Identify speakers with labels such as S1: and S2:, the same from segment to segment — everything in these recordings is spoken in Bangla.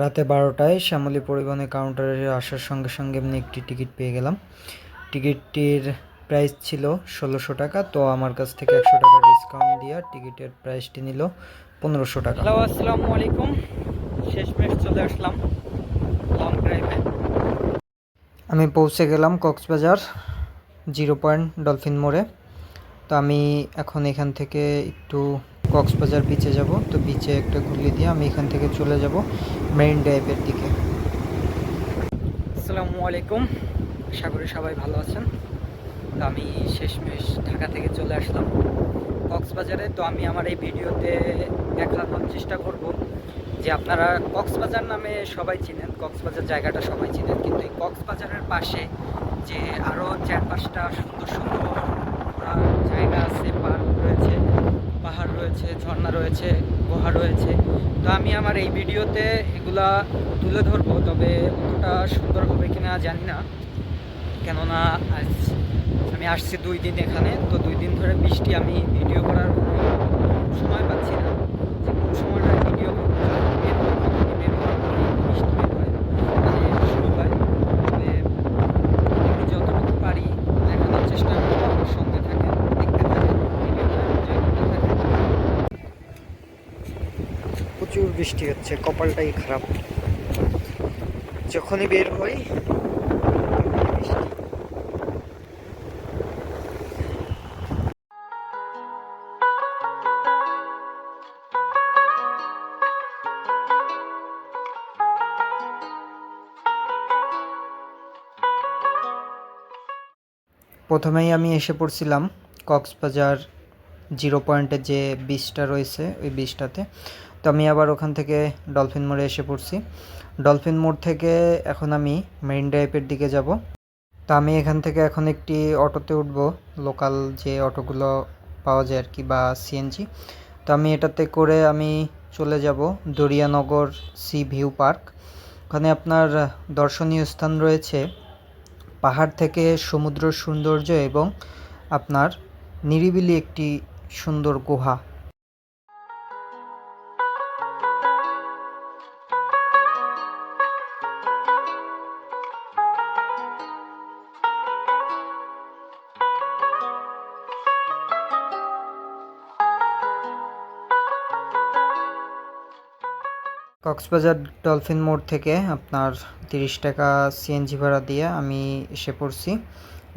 S1: রাতে বারোটায় শ্যামলী পরিবহনের কাউন্টারে আসার সঙ্গে সঙ্গে এমনি একটি টিকিট পেয়ে গেলাম। টিকিটটির প্রাইস ছিল ষোলোশো টাকা তো আমার কাছ থেকে একশো টাকা ডিসকাউন্ট দিয়ে টিকিটের প্রাইসটি নিল পনেরোশো টাকা।
S2: হ্যালো আসসালামু আলাইকুম। শেষমেশ চলে আসলাম লং ড্রাইভে
S1: আমি পৌঁছে গেলাম কক্সবাজার জিরো পয়েন্ট ডলফিন মোড়ে। তো আমি এখন এখান থেকে একটু কক্সবাজার বিচে যাব। তো বিচে একটা ঘুরলি দিয়ে আমি এখান থেকে চলে যাব। মেরিন ড্রাইভের দিকে।
S2: আসসালামু আলাইকুম। আশা করি সবাই ভালো আছেন। তো আমি শেষমেশ ঢাকা থেকে চলে আসলাম কক্সবাজারে। তো আমি আমার এই ভিডিওতে দেখানোর চেষ্টা করব যে আপনারা কক্সবাজার নামে সবাই চিনেন, কক্সবাজার জায়গাটা সবাই চিনেন, কিন্তু এই কক্সবাজারের পাশে যে আরও চার পাঁচটা সুন্দর সুন্দর জায়গা আছে পার্ক রয়েছে, পাহাড় রয়েছে, ঝর্ণা রয়েছে গুহা রয়েছে। তো আমি আমার এই ভিডিওতে এগুলা তুলে ধরবো, তবে অতটা সুন্দর হবে কি না জানি না। কেননা আজ আমি আসছি দুই দিন এখানে, তো দুই দিন ধরে বৃষ্টি, আমি ভিডিও করার সময় পাচ্ছি না যে কোন সময়টা ভিডিও করব যখন বের হই, তখনই বের হওয়ার পরে বৃষ্টি বের হয় মানে শুরু হয় তবে আমি যতটুকু পারি দেখানোর চেষ্টা করব আমার সঙ্গে থাকেন দেখতে থাকেন ভিডিওটা এনজয় করতে থাকেন
S1: প্রচুর বৃষ্টি হচ্ছে, কপালটাই খারাপ। যখনই বের হই, প্রথমেই আমি এসে পড়ছিলাম কক্সবাজার জিরো পয়েন্টে যে বিচটা রয়েছে, ওই বিচটাতে তো আমি আবার ওখান থেকে ডলফিন মোড়ে এসে পড়ছি। ডলফিন মোড় থেকে এখন আমি মেরিন ড্রাইভের দিকে যাব। তো আমি এখান থেকে এখন একটি অটোতে উঠব, লোকাল যে অটোগুলো পাওয়া যায় আর কি বা সিএনজি তো আমি এটাতে করে আমি চলে যাব দরিয়ানগর সি ভিউ পার্ক। ওখানে আপনার দর্শনীয় স্থান রয়েছে পাহাড় থেকে সমুদ্র সৌন্দর্য এবং আপনার নিরিবিলি একটি সুন্দর গুহা। কক্সবাজার ডলফিন মোড় থেকে আপনার তিরিশ টাকা সিএনজি ভাড়া দিয়ে আমি এসে পড়ছি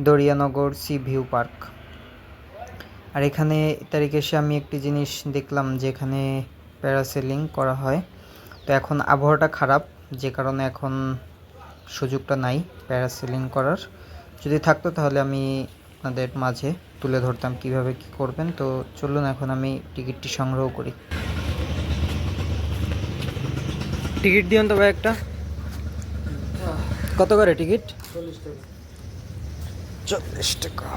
S1: দরিয়ানগর সি ভিউ পার্ক। আর এখানে তারিখে এসে আমি একটি জিনিস দেখলাম যে এখানে প্যারাসেলিং করা হয়। তো এখন আবহাওয়াটা খারাপ, যে কারণে এখন সুযোগটা নাই প্যারাসেলিং করার। যদি থাকতো তাহলে আমি আপনাদের মাঝে তুলে ধরতাম কীভাবে কি করবেন। তো চলুন এখন আমি টিকিটটি সংগ্রহ করি। টিকিট দিন তো ভাই একটা। কত করে টিকিট? চল্লিশ টাকা।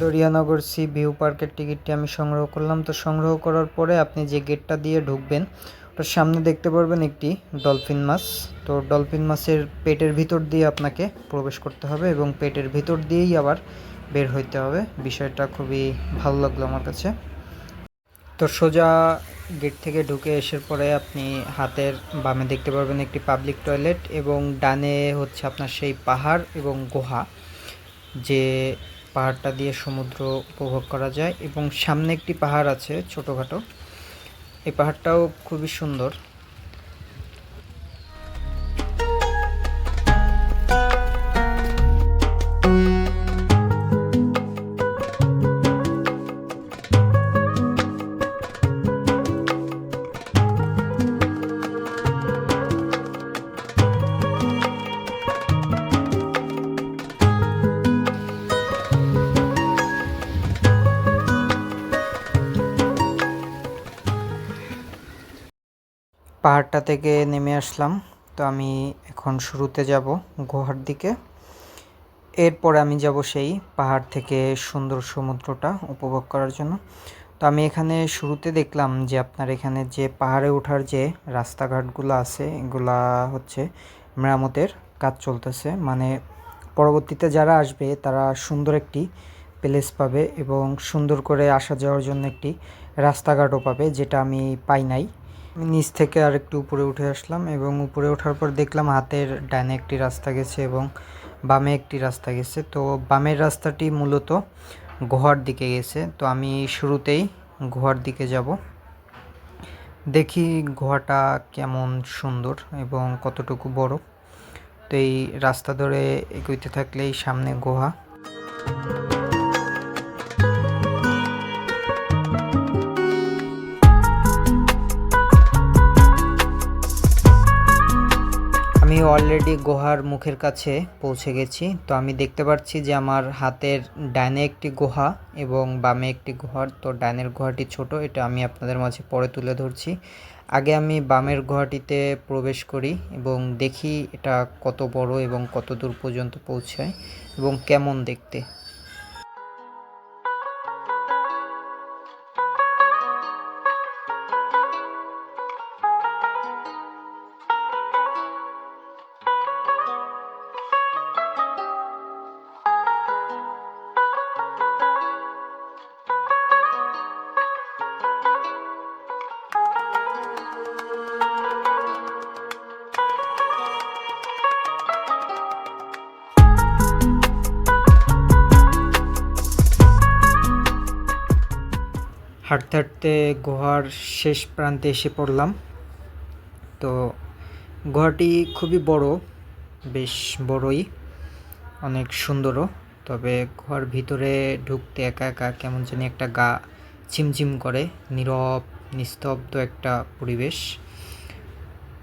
S1: দরিয়ানগর সি ভিউ পার্কের টিকিটটি আমি সংগ্রহ করলাম। তো সংগ্রহ করার পরে আপনি যে গেটটা দিয়ে ঢুকবেন, ওটার সামনে দেখতে পারবেন একটি ডলফিন মাছ। তো ডলফিন মাছের পেটের ভিতর দিয়ে আপনাকে প্রবেশ করতে হবে এবং পেটের ভিতর দিয়েই আবার বের হইতে হবে। বিষয়টা খুবই ভালো লাগল আমার কাছে। তো সোজা গেট থেকে ঢুকে আসার পরে আপনি হাতের বামে দেখতে পারবেন একটি পাবলিক টয়লেট এবং ডানে হচ্ছে আপনার সেই পাহাড় এবং গুহা, যে পাহাড়টা দিয়ে সমুদ্র উপভোগ করা যায় এবং সামনে একটি পাহাড় আছে ছোটোখাটো। এই পাহাড়টাও খুবই সুন্দর। পাহাড়টা থেকে নেমে আসলাম। তো আমি এখন শুরুতে যাব গুহার দিকে। এরপর আমি যাব সেই পাহাড় থেকে সুন্দর সমুদ্রটা উপভোগ করার জন্য। তো আমি এখানে শুরুতে দেখলাম যে আপনার এখানে যে পাহাড়ে ওঠার যে রাস্তাঘাটগুলো আছে, এগুলা হচ্ছে মেরামতের কাজ চলতেছে। মানে পরবর্তীতে যারা আসবে, তারা সুন্দর একটি প্লেস পাবে এবং সুন্দর করে আসা যাওয়ার জন্য একটি রাস্তাঘাটও পাবে, যেটা আমি পাই নাই। নিচ থেকে আর একটু উপরে উঠে আসলাম এবং উপরে ওঠার পর দেখলাম হাতের ডানে একটি রাস্তা গেছে এবং বামে একটি রাস্তা গেছে। তো বামের রাস্তাটি মূলত গুহার দিকে গেছে। তো আমি শুরুতেই গুহার দিকে যাব। দেখি গুহাটা কেমন সুন্দর এবং কতটুকু বড়। তো এই রাস্তা ধরে এগোইতে থাকলেই সামনে গুহা। অলরেডি গুহার মুখের কাছে পৌঁছে গেছি। তো আমি দেখতে পাচ্ছি যে আমার হাতের ডাইনে একটি গুহা এবং বামে একটি গুহার। তো ডাইনের গুহাটি ছোট, এটা আমি আপনাদের মাঝে পরে তুলে ধরছি। আগে আমি বামের গুহাটিতে প্রবেশ করি এবং দেখি এটা কত বড় এবং কত দূর পর্যন্ত পৌঁছায় এবং কেমন দেখতে। হাঁটতে গুহার শেষ প্রান্তে এসে পড়লাম। তো গুহাটি খুবই বড়, বেশ বড়ই, অনেক সুন্দরও। তবে গুহার ভিতরে ঢুকতে একা একা কেমন জানি একটা গা চিমচিম করে, নীরব, নিস্তব্ধ একটা পরিবেশ।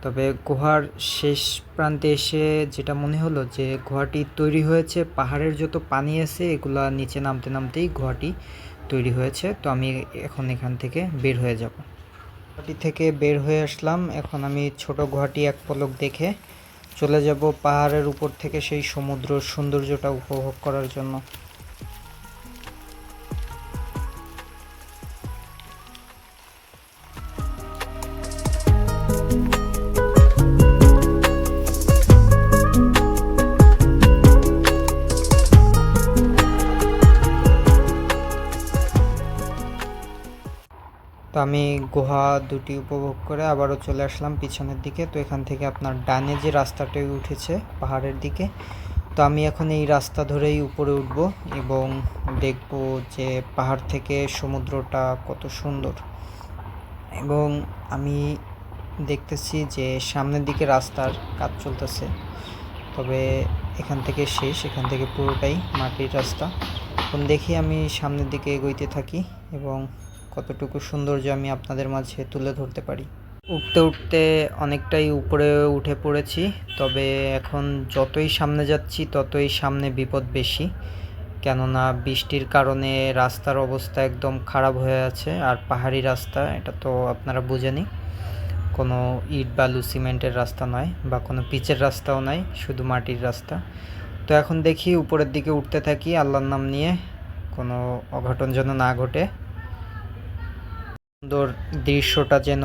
S1: তবে গুহার শেষ প্রান্তে এসে যেটা মনে হলো যে গুহাটি তৈরি হয়েছে, পাহাড়ের যত পানি আছে এগুলা নিচে নামতে নামতেই গুহাটি তৈরি হয়েছে। তো আমি এখন এখান থেকে বের হয়ে যাব। গুহাটি থেকে বের হয়ে আসলাম। এখন আমি ছোট গুহাটি এক পলক দেখে চলে যাব পাহাড়ের উপর থেকে সেই সমুদ্র সৌন্দর্যটা উপভোগ করার জন্য। গুহা দুটি উপভোগ করে আবারও চলে আসলাম পিছনের দিকে। তো এখান থেকে আপনার ডানে যে রাস্তাটি উঠেছে, পাহাড়ের দিকে, তো আমি এখন এই রাস্তা ধরেই উপরে উঠব এবং দেখব যে পাহাড় থেকে সমুদ্রটা কত সুন্দর। এবং আমি দেখতেছি যে সামনের দিকে রাস্তার কাজ চলতেছে, তবে এখান থেকে শেষ, এখান থেকে পুরোটাই মাটির রাস্তা। এখন দেখি আমি সামনের দিকে এগোইতে থাকি এবং কতটুকু সৌন্দর্য আমি আপনাদের মাঝে তুলে ধরতে পারি? উঠতে উঠতে অনেকটাই উপরে উঠে পড়েছি, তবে এখন যতই সামনে যাচ্ছি, ততই সামনে বিপদ বেশি। কেননা বৃষ্টির কারণে রাস্তার অবস্থা একদম খারাপ হয়ে আছে, আর পাহাড়ি রাস্তা, এটা তো আপনারা বুঝেনি কোনো ইট বালু সিমেন্টের রাস্তা নয়, বা কোনো পিচের রাস্তাও নয় শুধু মাটির রাস্তা। তো এখন দেখি উপরের দিকে উঠতে থাকি, আল্লাহর নাম নিয়ে কোনো অঘটন যেন না ঘটে। সুন্দর দৃশ্যটা যেন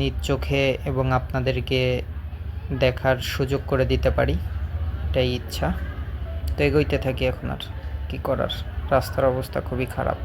S1: নিজ চোখে এবং আপনাদেরকে দেখার সুযোগ করে দিতে পারি, এটাই ইচ্ছা। তো এগোইতে থাকি এখন আর, কী করার? রাস্তার অবস্থা খুবই খারাপ।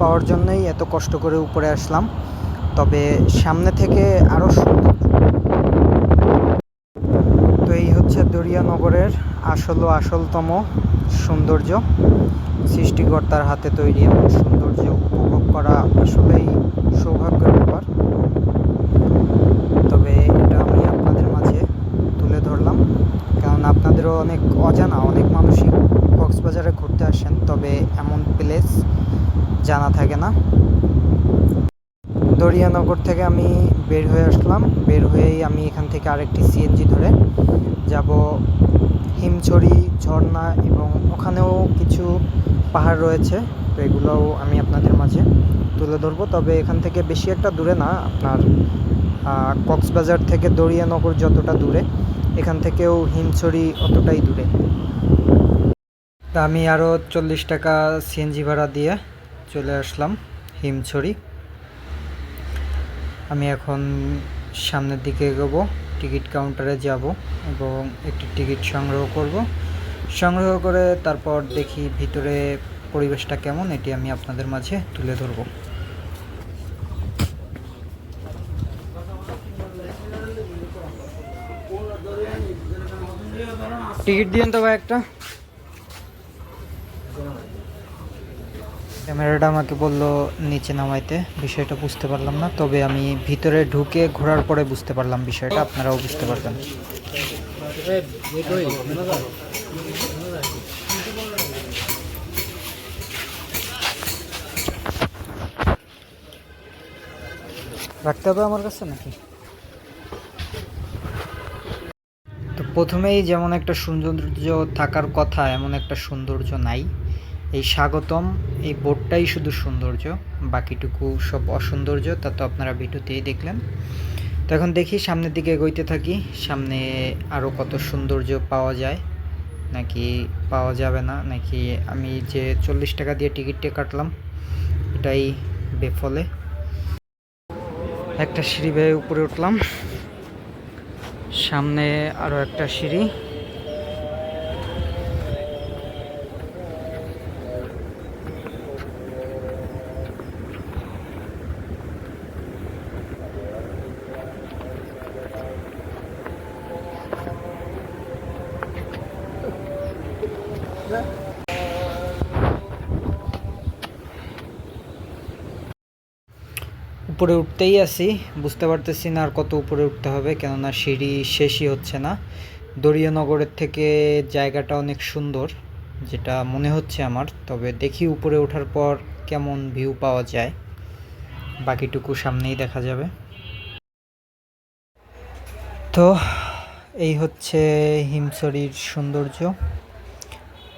S1: পাওয়ার জন্যই এত কষ্ট করে উপরে আসলাম। তবে সামনে থেকে আরও সুন্দর। তো এই হচ্ছে দরিয়ানগরের আসল ও আসলতম সৌন্দর্য। সৃষ্টিকর্তার হাতে তৈরি এমন সৌন্দর্য উপভোগ করা আসলেই সৌভাগ্যের ব্যাপার। তবে এটা আমি আপনাদের মাঝে তুলে ধরলাম। কারণ আপনাদেরও অনেক অজানা, অনেক মানুষই কক্সবাজারে ঘুরতে আসেন, তবে এমন প্লেস জানা থাকে না। দরিয়ানগর থেকে আমি বের হয়ে আসলাম। বের হয়েই আমি এখান থেকে আরেকটি সিএনজি ধরে যাব হিমছড়ি, ঝর্ণা এবং ওখানেও কিছু পাহাড় রয়েছে, তো এগুলোও আমি আপনাদের মাঝে তুলে ধরবো। তবে এখান থেকে বেশি একটা দূরে না, আপনার কক্সবাজার থেকে দরিয়ানগর যতটা দূরে, এখান থেকেও হিমছড়ি অতটাই দূরে। তা আমি আরও চল্লিশ টাকা সিএনজি ভাড়া দিয়ে চলে আসলাম, হিমছড়ি। আমি এখন সামনের দিকে এগোবো, টিকিট কাউন্টারে যাব এবং একটি টিকিট সংগ্রহ করব। সংগ্রহ করে তারপর দেখি ভিতরে পরিবেশটা কেমন, এটি আমি আপনাদের মাঝে তুলে ধরবো। টিকিট দিয়েন তো ভাই একটা। ক্যামেরাটা আমাকে বলল নিচে নামাইতে। বিষয়টা বুঝতে পারলাম না, তবে আমি ভিতরে ঢুকে ঘোরার পরে বুঝতে পারলাম বিষয়টা, আপনারাও বুঝতে পারবেন। রাখতে হবে আমার কাছে নাকি? তো প্রথমেই যেমন একটা সৌন্দর্য থাকার কথা, এমন একটা সৌন্দর্য নাই। এই স্বাগতম। এই বোর্ডটাই শুধু সৌন্দর্য, বাকিটুকু সব অসৌন্দর্য, তা তো আপনারা ভিডিওতেই দেখলেন। তো এখন দেখি সামনের দিকে এগোইতে থাকি। সামনে আরও কত সৌন্দর্য পাওয়া যায়, নাকি পাওয়া যাবে না, নাকি আমি যে চল্লিশ টাকা দিয়ে টিকিটটা কাটলাম, এটাই বেফলে। একটা সিঁড়ি বেয়ে উপরে উঠলাম। সামনে আরও একটা সিঁড়ি। উপরে উঠতেই আছি, বুঝতে পারতেছি না আর কত উপরে উঠতে হবে, কেননা সিঁড়ি শেষই হচ্ছে না। দরিয়ানগরের থেকে জায়গাটা অনেক সুন্দর, যেটা মনে হচ্ছে আমার, তবে দেখি উপরে ওঠার পর কেমন ভিউ পাওয়া যায়। বাকিটুকু সামনেই দেখা যাবে। তো, এই হচ্ছে হিমসরির সৌন্দর্য।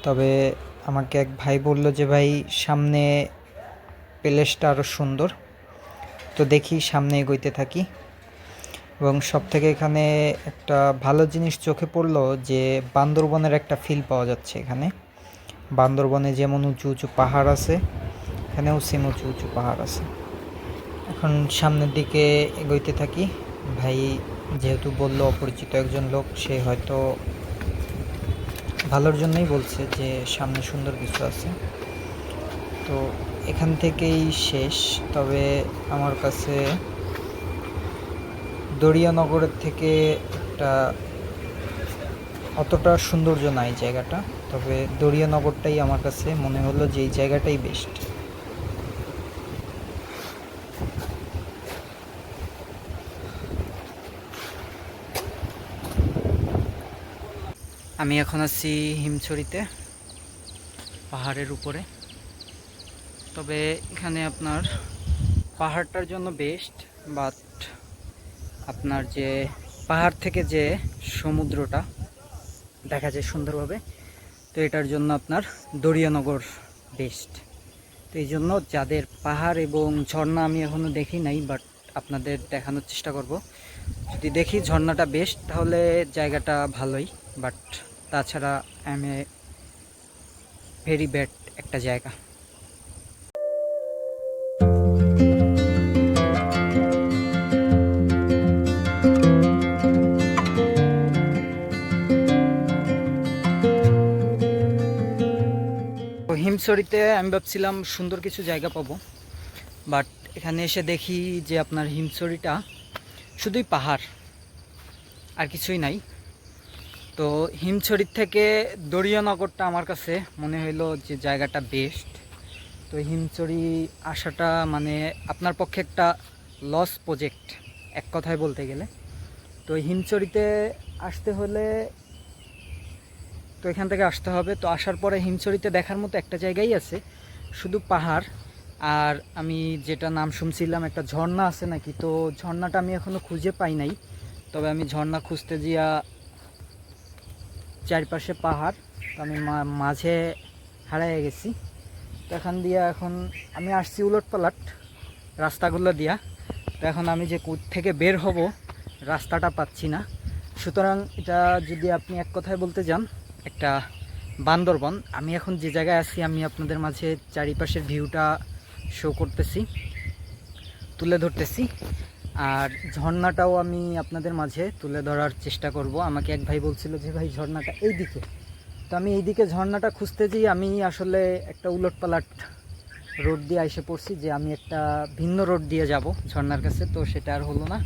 S1: তবে আমাকে এক ভাই বলল যে, ভাই, সামনে প্লেসটা আরও সুন্দর। তো দেখি, সামনে এগোইতে থাকি। এবং সব থেকে এখানে একটা ভালো জিনিস চোখে পড়ল যে, বান্দরবনের একটা ফিল পাওয়া যাচ্ছে এখানে। বান্দরবনে যেমন উঁচু উঁচু পাহাড় আছে, এখানেও সেম উঁচু উঁচু পাহাড় আছে। এখন সামনের দিকে এগোইতে থাকি। ভাই যেহেতু বলল, অপরিচিত একজন লোক, সে হয়তো ভালোর জন্যই বলছে যে, সামনে সুন্দর কিছু আছে। তো এখান থেকেই শেষ। তবে আমার কাছে দরিয়ানগরের থেকে একটা অতটা সৌন্দর্য নাই জায়গাটা। তবে দরিয়ানগরটাই আমার কাছে মনে হলো যে এই জায়গাটাই বেস্ট আমি এখন আছি হিমছড়িতে, পাহাড়ের উপরে। তবে এখানে আপনার পাহাড়টার জন্য বেস্ট বাট আপনার যে পাহাড় থেকে যে সমুদ্রটা দেখা যায় সুন্দরভাবে, তো এটার জন্য আপনার দরিয়ানগর বেস্ট তো এই জন্য যাদের পাহাড় এবং ঝর্ণা আমি এখনও দেখি নাই বাট আপনাদের দেখানোর চেষ্টা করব। যদি দেখি ঝর্ণাটা বেস্ট তাহলে জায়গাটা ভালোই বাট তাছাড়া আমি ভেরি ব্যাড একটা জায়গা। তো আমি ভাবছিলাম সুন্দর কিছু জায়গা পাবো। বাট এখানে এসে দেখি যে আপনার হিমছড়িটা শুধুই পাহাড়, আর কিছুই নাই। তো হিমছড়ির থেকে দরিয়ানগরটা আমার কাছে মনে হইল যে জায়গাটা বেস্ট তো হিমছড়ি আসাটা মানে আপনার পক্ষে একটা লস প্রজেক্ট এক কথায় বলতে গেলে। তো হিমছড়িতে আসতে হলে তো এখান থেকে আসতে হবে। তো আসার পরে হিমছড়িতে দেখার মতো একটা জায়গাই আছে, শুধু পাহাড়। আর আমি যেটা নাম শুনছিলাম, একটা ঝর্ণা আছে নাকি? তো ঝর্ণাটা আমি এখনও খুঁজে পাই নাই। তবে আমি ঝর্ণা খুঁজতে গিয়া
S2: চারপাশে পাহাড়, তো আমি মাঝে হারিয়ে গেছি। তো এখান দিয়ে এখন আমি আসছি উলট পালাট রাস্তাগুলো দিয়া। তো এখন আমি যে কুট থেকে বের হব, রাস্তাটা পাচ্ছি না। সুতরাং এটা যদি আপনি এক কথায় বলতে যান একটা বান্দরবন। আমি এখন যে জায়গায় আছি, আমি আপনাদের মাঝে চারিপাশের ভিউটা শো করতেছি, তুলে ধরতেছি। আর ঝর্ণাটাও আমি আপনাদের মাঝে তুলে ধরার চেষ্টা করব। আমাকে এক ভাই বলছিল যে, ভাই, ঝর্ণাটা এই দিকে তো আমি এইদিকে ঝর্ণাটা খুঁজতে যেয়ে আমি আসলে একটা উলটপালাট রোড দিয়ে এসে পড়ছি যে, আমি একটা ভিন্ন রোড দিয়ে যাব ঝর্ণার কাছে। তো সেটা আর হলো না।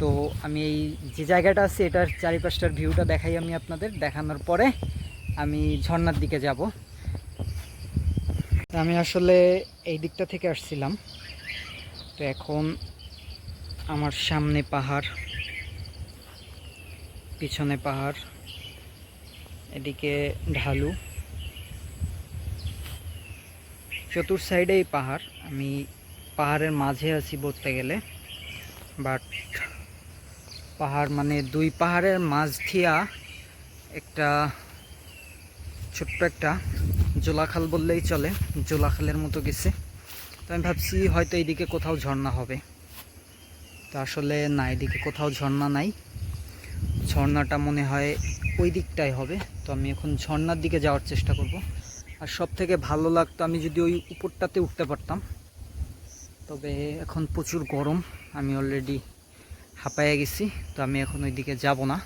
S2: তো আমি এই যে জায়গাটা আছে, এটার চারিপাশটার ভিউটা দেখাই আমি আপনাদের। দেখানোর পরে আমি ঝর্নার দিকে যাব। আমি আসলে এই দিকটা থেকে আসছিলাম। তো এখন আমার সামনে পাহাড়, পিছনে পাহাড়, এদিকে ঢালু। চতুর সাইডেই পাহাড়। আমি পাহাড়ের মাঝে আছি বলতে গেলে বাট পাহাড় মানে দুই পাহাড়ের মাঝ থিয়া একটা ছোট্ট একটা জোলাখাল বললেই চলে, জোলাখালের মতো গেছে। তো আমি ভাবছি হয়তো এইদিকে কোথাও ঝর্ণা হবে। তো আসলে না, এদিকে কোথাও ঝর্ণা নাই। ঝর্ণাটা মনে হয় ওই দিকটাই হবে। তো আমি এখন ঝর্ণার দিকে যাওয়ার চেষ্টা করব। আর সব থেকে ভালো লাগতো আমি যদি ওই উপরটাতে উঠতে পারতাম। তবে এখন প্রচুর গরম, আমি অলরেডি হাঁপায়ে গেছি, তো আমি এখন ওই দিকে যাব না।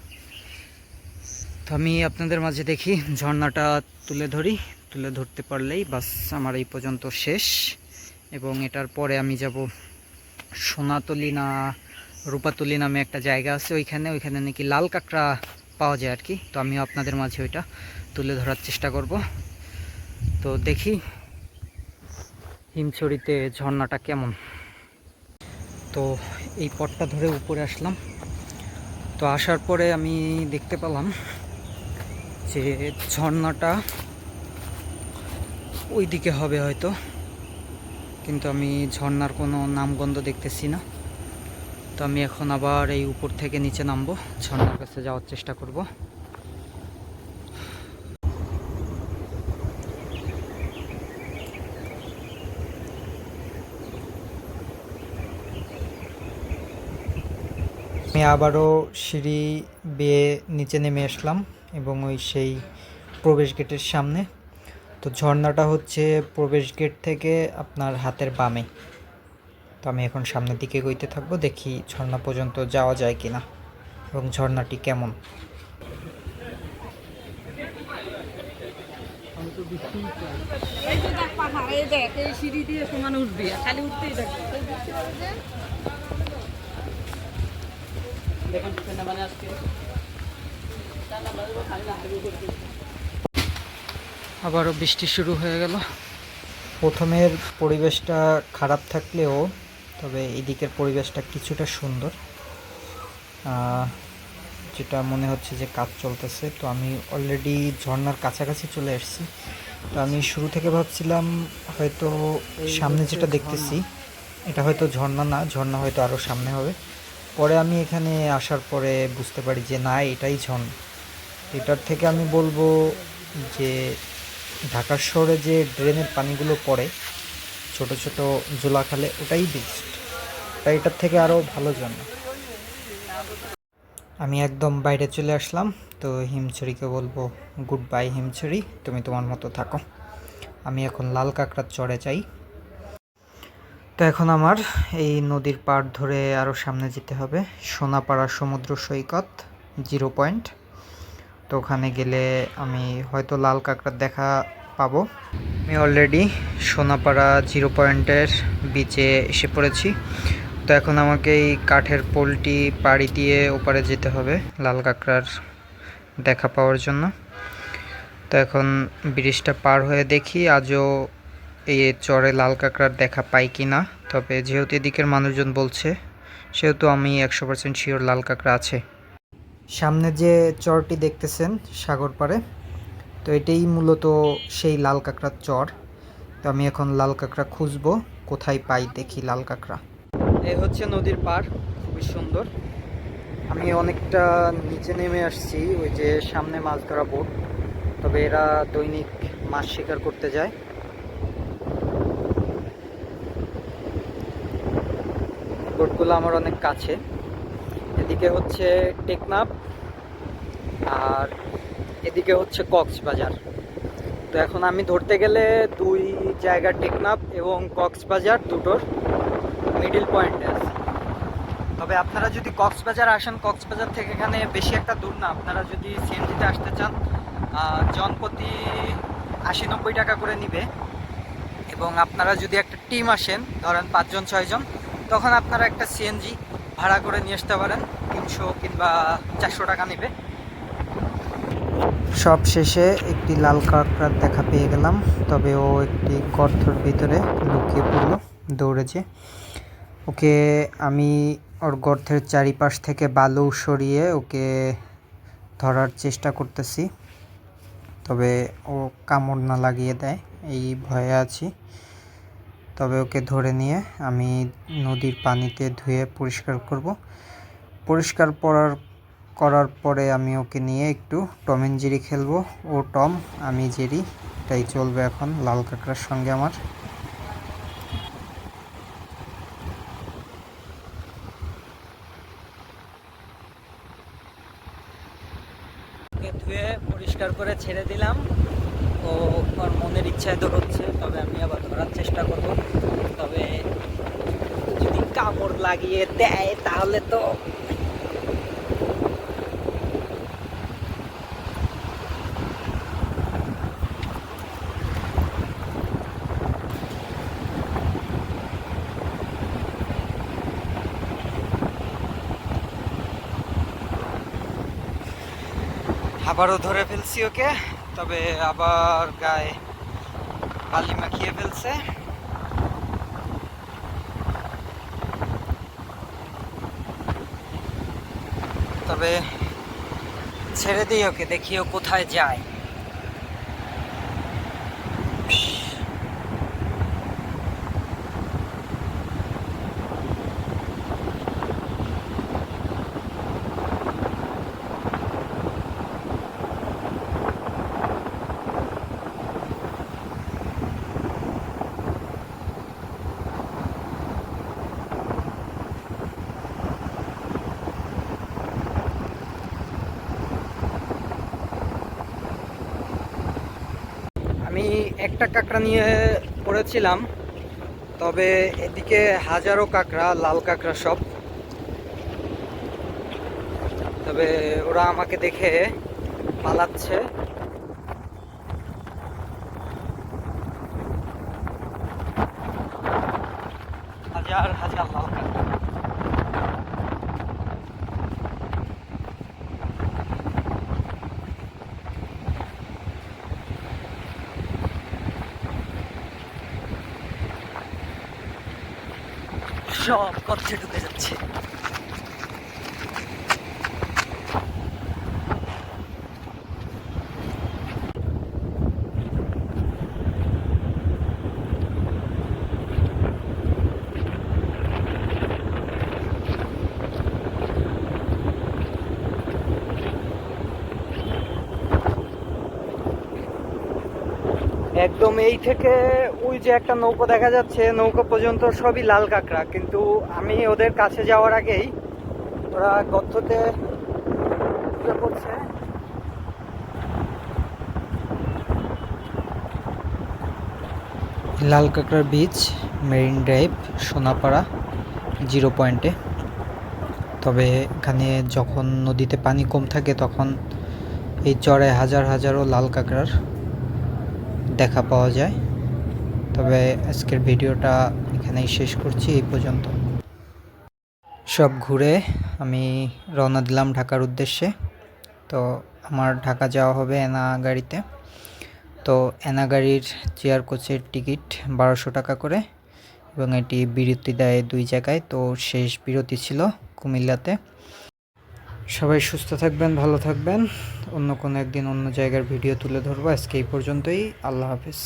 S2: তো আমি আপনাদের মাঝে দেখি, ঝর্ণাটা তুলে ধরি। তুলে ধরতে পারলেই বাস আমার এই পর্যন্ত শেষ। এবং এটার পরে আমি যাব সোনাতলি না রূপাতলি নামে একটা জায়গা আছে ওইখানে। ওইখানে নাকি লাল কাঁকড়া পাওয়া যায় আর কি তো আমিও আপনাদের মাঝে ওইটা তুলে ধরার চেষ্টা করব। তো দেখি হিমছড়িতে ঝর্ণাটা কেমন। তো এই পথটা ধরে উপরে আসলাম। তো আসার পরে আমি দেখতে পেলাম যে ঝর্ণাটা ওই দিকে হবে হয়তো। কিন্তু আমি ঝর্ণার কোনো নামগন্ধ দেখতেছি না। তো আমি এখন আবার এই উপর থেকে নিচে নামবো, ঝর্ণার কাছে যাওয়ার চেষ্টা করব।
S1: আমি আবারও সিঁড়ি বেয়ে নিচে নেমে আসলাম এবং ওই সেই প্রবেশ গেটের সামনে। তো ঝর্ণাটা হচ্ছে প্রবেশ গেট থেকে আপনার হাতের বামে। তো আমি এখন সামনের দিকে গইতে থাকব দেখি ঝর্ণা পর্যন্ত যাওয়া যায় কি না এবং ঝর্ণাটি কেমন।
S3: এই যে দেখ পাহাড়, এই দেখ, এই সিঁড়ি দিয়ে সমান উঠবি, খালি উঠতেই
S2: আবারও বৃষ্টি শুরু হয়ে গেল।
S1: প্রথমের পরিবেশটা খারাপ থাকলেও তবে এদিকের পরিবেশটা কিছুটা সুন্দর। যেটা মনে হচ্ছে যে কাজ চলতেছে। তো আমি অলরেডি ঝর্ণার কাছাকাছি চলে এসেছি। তো আমি শুরু থেকে ভাবছিলাম হয়তো সামনে যেটা দেখতেছি এটা হয়তো ঝর্ণা না ঝর্ণা হয়তো আরও সামনে হবে। পরে আমি এখানে আসার পরে বুঝতে পারি যে না, এটাই ঝর্ণা এটার থেকে আমি বলব যে ঢাকার শহরে যে ড্রেনের পানিগুলো পড়ে, ছোট ছোট জোলাখালে, ওটাই বেস্ট ওটা এটার থেকে আরও ভালো জন্য আমি একদম বাইরে চলে আসলাম, তো হিমছড়িকে বলব, গুড বাই হিমছড়ি, তুমি তোমার মতো থাকো। আমি এখন লাল কাঁকড়ার চড়ে যাই। তো এখন আমার এই নদীর পাড় ধরে আরও সামনে যেতে হবে। সোনাপাড়া সমুদ্র সৈকত জিরো পয়েন্ট তো ওখানে গেলে আমি হয়তো লাল কাঁকড়ার দেখা পাবো। আমি অলরেডি সোনাপাড়া জিরো পয়েন্টের বিচে এসে পড়েছি। তো এখন আমাকে এই কাঠের পোলটি পাড়ি দিয়ে ওপারে যেতে হবে লাল কাঁকড়ার দেখা পাওয়ার জন্য। তো এখন ব্রিজটা পার হয়ে দেখি, আজও এই চরে লাল কাঁকড়ার দেখা পাই কি না? তবে যেহেতু এদিকের মানুষজন বলছে, সেহেতু আমি একশো পার্সেন্ট শিওর লাল কাঁকড়া আছে। সামনে যে চরটি দেখতেছেন সাগর পাড়ে, তো এটাই মূলত সেই লাল কাঁকড়ার চর। তো আমি এখন লাল কাঁকড়া খুঁজবো, কোথায় পাই দেখি লাল কাঁকড়া।
S2: এই হচ্ছে নদীর পাড়, খুবই সুন্দর।
S1: আমি অনেকটা নিচে নেমে আসছি, ওই যে সামনে মাছ ধরা বোট। তবে এরা দৈনিক মাছ শিকার করতে যায়। বোটগুলো আমার অনেক কাছে। এদিকে হচ্ছে টেকনাফ আর এদিকে হচ্ছে কক্সবাজার। তো এখন আমি ধরতে গেলে দুই জায়গা টেকনাপ এবং কক্সবাজার দুটোর মিডিল পয়েন্টে আছে। তবে আপনারা যদি কক্সবাজার আসেন, কক্সবাজার থেকে এখানে বেশি একটা দূর না। আপনারা যদি সিএনজিতে আসতে চান জনপ্রতি আশি নব্বই টাকা করে নিবে। এবং আপনারা যদি একটা টিম আসেন, ধরেন পাঁচজন, ছয়জন তখন আপনারা একটা সিএনজি ভাড়া করে নিয়ে আসতে পারেন। তিনশো কিংবা চারশো টাকা নেবে। সব শেষে একটি লাল কাঁকড়ার দেখা পেয়ে গেলাম। তবে ও একটি গর্তর ভিতরে লুকিয়ে পড়ল দৌড়েছে ওকে আমি ওর গর্তের চারিপাশ থেকে বালু সরিয়ে ওকে ধরার চেষ্টা করতেছি। তবে ও কামড় না লাগিয়ে দেয়, এই ভয়ে আছি। তবে ওকে ধরে নিয়ে আমি নদীর পানিতে ধুয়ে পরিষ্কার করব। পরিষ্কার করার করার পরে আমি ওকে নিয়ে একটু টম অ্যান্ড জেরি খেলব। ও টম, আমি জেরি এটাই চলবে এখন লাল কাঁকড়ার সঙ্গে আমার। ধুয়ে পরিষ্কার করে ছেড়ে দিলাম। ও মনের ইচ্ছায় দৌড়চ্ছে, তবে আমি আবার ধরার চেষ্টা করব। তবে যদি কামড় লাগিয়ে দেয়, তাহলে তো আবারও ধরে ফেলছি ওকে, তবে আবার গায়ে বালি মাখিয়ে ফেলছে। ছেড়ে দিই ওকে দেখি ও কোথায় যায় আমি একটা কাঁকড়া নিয়ে পড়েছিলাম, তবে এদিকে হাজারো কাঁকড়া, লাল কাঁকড়া সব। তবে ওরা আমাকে দেখে পালাচ্ছে হাজার হাজার লাল কাঁকড়া সব কচ্ছে ঢুকে যাচ্ছে। একদম এই থেকে ওই যে একটা নৌকো দেখা যাচ্ছে, নৌকো পর্যন্ত সবই লাল কাঁকড়া। কিন্তু আমি ওদের কাছে যাওয়ার আগেই ওরা গর্ততে পড়ছে লাল কাঁকড়ার বীজ মেরিন ড্রাইভ সোনাপাড়া জিরো পয়েন্টে তবে এখানে যখন নদীতে পানি কম থাকে, তখন এই চরে হাজার হাজারো লাল কাঁকড়ার দেখা পাওয়া যায়। তবে আজকের ভিডিওটা এখানেই শেষ করছি, এই পর্যন্ত। সব ঘুরে আমি রওনা দিলাম ঢাকার উদ্দেশ্যে। তো আমার ঢাকা যাওয়া হবে এনা গাড়িতে। তো এনা গাড়ির চেয়ার কোচের টিকিট বারোশো টাকা করে এবং এটি বিরতি দেয় দুই জায়গায়। তো শেষ বিরতি ছিল কুমিল্লাতে। সবাই সুস্থ থাকবেন, ভালো থাকবেন। অন্য কোনো একদিন অন্য জায়গার ভিডিও তুলে ধরবো। আজকে এই পর্যন্তই। আল্লাহ হাফিজ।